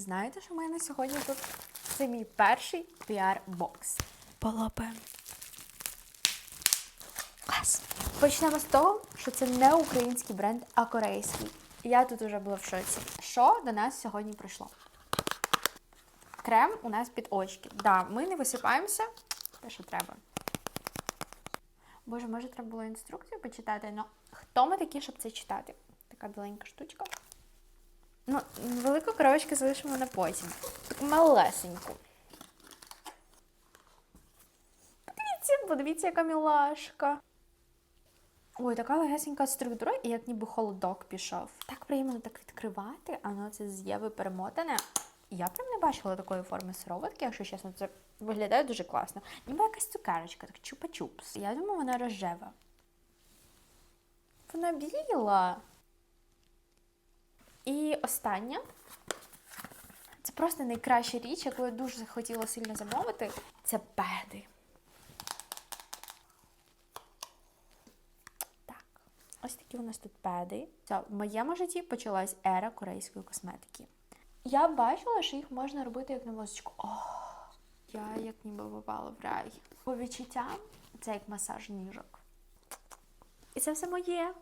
Знаєте, що в мене сьогодні тут? Це мій перший піар-бокс. Полопаємо. Клас. Почнемо з того, що це не український бренд, а корейський. Я тут уже була в шоці. Що до нас сьогодні прийшло? Крем у нас під очки. Да, ми не висипаємося, те, що треба. Боже, може, треба було інструкцію почитати, але хто ми такі, щоб це читати? Така біленька штучка. Ну, велику коробочку залишимо на потім. Таку малесеньку. Подивіться, подивіться, яка мілашка. Ой, така легесенька структура, і як ніби холодок пішов. Так приємно так відкривати, а воно це з Єви перемотане. Я прям не бачила такої форми сироватки, якщо чесно, це виглядає дуже класно. Ніби якась цукерочка, так чупа-чупс. Я думаю, вона рожева. Вона біла. І остання. Це просто найкраща річ, яку я дуже хотіла сильно замовити. Це педи. Так, ось такі у нас тут педи. Все, в моєму житті почалась ера корейської косметики. Я бачила, що їх можна робити як на мозочку. О, я як ніби попала в рай. По відчуттям це як масаж ніжок. І це все моє.